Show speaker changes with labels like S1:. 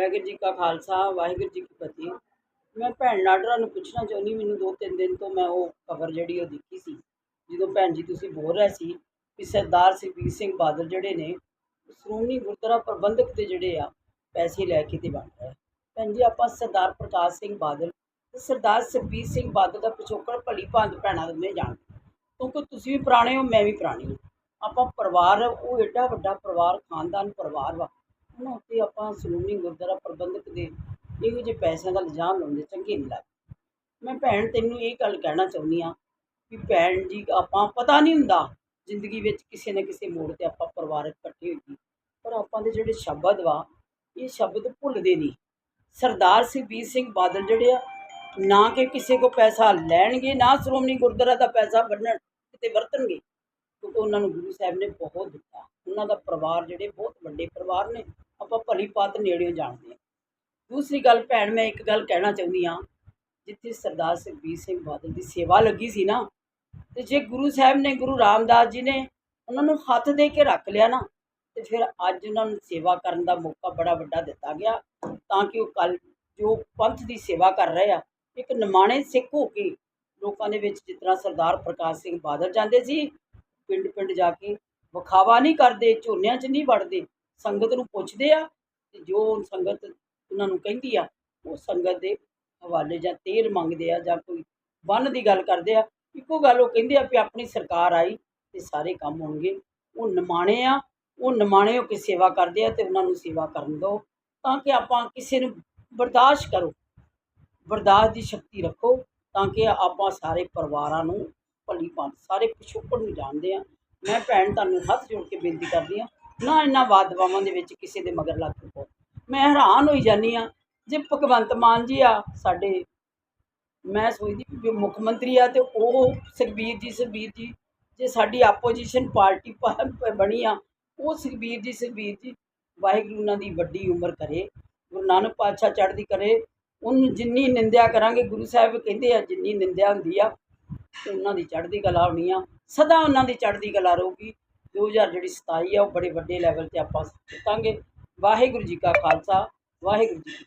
S1: ਵਾਹਿਗੁਰੂ ਜੀ ਕਾ ਖਾਲਸਾ, ਵਾਹਿਗੁਰੂ ਜੀ ਕੀ ਫਤਿਹ। ਮੈਂ ਭੈਣ ਲਾਡਰਾ ਨੂੰ ਪੁੱਛਣਾ ਚਾਹੁੰਦੀ, ਮੈਨੂੰ ਦੋ ਤਿੰਨ ਦਿਨ ਤੋਂ ਮੈਂ ਉਹ ਖਬਰ ਜਿਹੜੀ ਉਹ ਦੇਖੀ ਸੀ, ਜਦੋਂ ਭੈਣ ਜੀ ਤੁਸੀਂ ਬੋਲ ਰਹੇ ਸੀ ਕਿ ਸਰਦਾਰ ਸੁਖਬੀਰ ਸਿੰਘ ਬਾਦਲ ਜਿਹੜੇ ਨੇ, ਸ਼੍ਰੋਮਣੀ ਗੁਰਦੁਆਰਾ ਪ੍ਰਬੰਧਕ ਦੇ ਜਿਹੜੇ ਆ, ਪੈਸੇ ਲੈ ਕੇ ਤੇ ਬਣ ਰਹੇ ਭੈਣ ਜੀ, ਆਪਾਂ ਸਰਦਾਰ ਪ੍ਰਕਾਸ਼ ਸਿੰਘ ਬਾਦਲ ਤੇ ਸਰਦਾਰ ਸੁਖਬੀਰ ਸਿੰਘ ਬਾਦਲ ਦਾ ਪਿਛੋਕੜ ਭਲੀ ਭਾਂਤ ਭੈਣਾਂ ਦੋਵੇਂ ਜਾਣਦੇ ਕਿਉਂਕਿ ਤੁਸੀਂ ਵੀ ਪੁਰਾਣੇ ਹੋ, ਮੈਂ ਵੀ ਪੁਰਾਣੀ ਹਾਂ। ਆਪਾਂ ਪਰਿਵਾਰ, ਉਹ ਏਡਾ ਵੱਡਾ ਪਰਿਵਾਰ, ਖਾਨਦਾਨ ਪਰਿਵਾਰ ਵਾ ਉਹਨਾਂ ਉੱਤੇ ਆਪਾਂ ਸ਼੍ਰੋਮਣੀ ਗੁਰਦੁਆਰਾ ਪ੍ਰਬੰਧਕ ਦੇ ਇਹੋ ਜਿਹੇ ਪੈਸਿਆਂ ਦਾ ਇਲਜ਼ਾਮ ਲਾਉਂਦੇ, ਚੰਗੇ ਨਹੀਂ ਲੱਗਦੇ। ਮੈਂ ਭੈਣ ਤੈਨੂੰ ਇਹ ਗੱਲ ਕਹਿਣਾ ਚਾਹੁੰਦੀ ਆ ਕਿ ਭੈਣ ਜੀ, ਆਪਾਂ ਪਤਾ ਨਹੀਂ ਹੁੰਦਾ ਜ਼ਿੰਦਗੀ ਵਿੱਚ ਕਿਸੇ ਨਾ ਕਿਸੇ ਮੋੜ ਤੇ ਆਪਾਂ ਪਰਿਵਾਰਕ ਇਕੱਠੇ ਹੋਈਏ। ਪਰ ਆਪਾਂ ਦੇ ਜਿਹੜੇ ਸ਼ਬਦ ਵਾ, ਇਹ ਸ਼ਬਦ ਭੁੱਲਦੇ ਨਹੀਂ। ਸਰਦਾਰ ਸੁਖਬੀਰ ਸਿੰਘ ਬਾਦਲ ਜਿਹੜੇ ਆ, ਨਾ ਕਿ ਕਿਸੇ ਕੋ ਪੈਸਾ ਲੈਣਗੇ, ਨਾ ਸ਼੍ਰੋਮਣੀ ਗੁਰਦੁਆਰਾ ਦਾ ਪੈਸਾ ਵੰਡਣ, ਕਿਤੇ ਵਰਤਣਗੇ। ਕਿਉਂਕਿ ਉਹਨਾਂ ਨੂੰ ਗੁਰੂ ਸਾਹਿਬ ਨੇ ਬਹੁਤ ਦਿੱਤਾ। ਉਹਨਾਂ ਦਾ ਪਰਿਵਾਰ ਜਿਹੜੇ ਬਹੁਤ ਵੱਡੇ ਪਰਿਵਾਰ ਨੇ ਆਪਾਂ ਭਲੀ ਪਾਤ ਨੇੜਿਓਂ ਜਾਣਦੇ ਹਾਂ। ਦੂਸਰੀ ਗੱਲ ਭੈਣ, ਮੈਂ ਇੱਕ ਗੱਲ ਕਹਿਣਾ ਚਾਹੁੰਦੀ ਹਾਂ, ਜਿੱਥੇ ਸਰਦਾਰ ਸੁਖਬੀਰ ਸਿੰਘ ਬਾਦਲ ਦੀ ਸੇਵਾ ਲੱਗੀ ਸੀ ਨਾ, ਤੇ ਜੇ ਗੁਰੂ ਸਾਹਿਬ ਨੇ, ਗੁਰੂ ਰਾਮਦਾਸ ਜੀ ਨੇ ਉਹਨਾਂ ਨੂੰ ਹੱਥ ਦੇ ਕੇ ਰੱਖ ਲਿਆ ਨਾ, ਤੇ ਫਿਰ ਅੱਜ ਉਹਨਾਂ ਨੂੰ ਸੇਵਾ ਕਰਨ ਦਾ ਮੌਕਾ ਬੜਾ ਵੱਡਾ ਦਿੱਤਾ ਗਿਆ, ਤਾਂ ਕਿ ਉਹ ਕੱਲ ਜੋ ਪੰਥ ਦੀ ਸੇਵਾ ਕਰ ਰਹੇ ਆ, ਇੱਕ ਨਿਮਾਣੇ ਸਿੱਖ ਹੋ ਕੇ ਲੋਕਾਂ ਦੇ ਵਿੱਚ ਜਿਸ ਤਰ੍ਹਾਂ ਸਰਦਾਰ ਪ੍ਰਕਾਸ਼ ਸਿੰਘ ਬਾਦਲ ਜਾਂਦੇ ਸੀ ਪਿੰਡ ਪਿੰਡ ਜਾ ਕੇ ਵਿਖਾਵਾ ਨਹੀਂ ਕਰਦੇ, ਝੋਨਿਆਂ 'ਚ ਨਹੀਂ ਵੜਦੇ ਸੰਗਤ ਨੂੰ ਪੁੱਛਦੇ ਆ ਤੇ ਜੋ ਸੰਗਤ ਉਹਨਾਂ ਨੂੰ ਕਹਿੰਦੀ ਆ, ਉਹ ਸੰਗਤ ਦੇ ਹਵਾਲੇ ਜਾਂ ਤੇਲ ਮੰਗਦੇ ਆ ਜਾਂ ਕੋਈ ਬੰਨ ਦੀ ਗੱਲ ਕਰਦੇ ਆ। ਇੱਕੋ ਗੱਲ ਉਹ ਕਹਿੰਦੇ ਆ ਵੀ ਆਪਣੀ ਸਰਕਾਰ ਆਈ ਤੇ ਸਾਰੇ ਕੰਮ ਹੋਣਗੇ। ਉਹ ਨਿਮਾਣੇ ਆ, ਉਹ ਨਿਮਾਣੇ ਹੋ ਕੇ ਸੇਵਾ ਕਰਦੇ ਆ ਤੇ ਉਹਨਾਂ ਨੂੰ ਸੇਵਾ ਕਰਨ ਦਿਓ ਤਾਂ ਕਿ ਆਪਾਂ ਕਿਸੇ ਨੂੰ ਬਰਦਾਸ਼ਤ ਕਰੋ। ਬਰਦਾਸ਼ਤ ਦੀ ਸ਼ਕਤੀ ਰੱਖੋ ਤਾਂ ਕਿ ਆਪਾਂ ਸਾਰੇ ਪਰਿਵਾਰਾਂ ਨੂੰ ਭਲੀ ਭਾਂਤ, ਸਾਰੇ ਪਿਛੋਕੜ ਨੂੰ ਜਾਣਦੇ ਆ। ਮੈਂ ਭੈਣ ਤੁਹਾਨੂੰ ਹੱਥ ਜੋੜ ਕੇ ਬੇਨਤੀ ਕਰਦੀ ਆ ਨਾ ਇਹਨਾਂ ਵਾਦਵਾਵਾਂ ਦੇ ਵਿੱਚ ਕਿਸੇ ਦੇ ਮਗਰ ਲੱਗ ਪਓ। ਮੈਂ ਹੈਰਾਨ ਹੋਈ ਜਾਂਦੀ ਆ ਜੇ ਭਗਵੰਤ ਮਾਨ ਜੀ ਆ, ਸਾਡੇ ਮੈਂ ਸੋਚਦੀ ਜੋ ਮੁੱਖ ਮੰਤਰੀ ਆ ਤੇ ਉਹ ਸੁਖਬੀਰ ਜੀ ਸੁਖਬੀਰ ਜੀ, ਜੇ ਸਾਡੀ ਆਪੋਜੀਸ਼ਨ ਪਾਰਟੀ ਬਣੀ ਆ, ਉਹ ਸੁਖਬੀਰ ਜੀ ਸੁਖਬੀਰ ਜੀ, ਵਾਹਿਗੁਰੂ ਉਹਨਾਂ ਦੀ ਵੱਡੀ ਉਮਰ ਕਰੇ, ਗੁਰੂ ਨਾਨਕ ਪਾਤਸ਼ਾਹ ਚੜ੍ਹਦੀ ਕਰੇ, ਉਹਨੂੰ ਜਿੰਨੀ ਨਿੰਦਿਆ ਕਰਾਂਗੇ, ਗੁਰੂ ਸਾਹਿਬ ਕਹਿੰਦੇ ਆ ਜਿੰਨੀ ਨਿੰਦਿਆ ਹੁੰਦੀ ਆ, ਤੇ ਉਹਨਾਂ ਦੀ ਚੜ੍ਹਦੀ ਕਲਾ ਹੋਣੀ ਆ, ਸਦਾ ਉਹਨਾਂ ਦੀ ਚੜ੍ਹਦੀ ਕਲਾ ਰਹੂਗੀ। 2000 ਜਿਹੜੀ 27 ਆ, ਉਹ ਬੜੇ ਵੱਡੇ ਲੈਵਲ ਤੇ ਆਪਾਂ ਜਿੱਤਾਂਗੇ ਵਾਹਿਗੁਰੂ ਜੀ ਕਾ ਖਾਲਸਾ, ਵਾਹਿਗੁਰੂ ਜੀ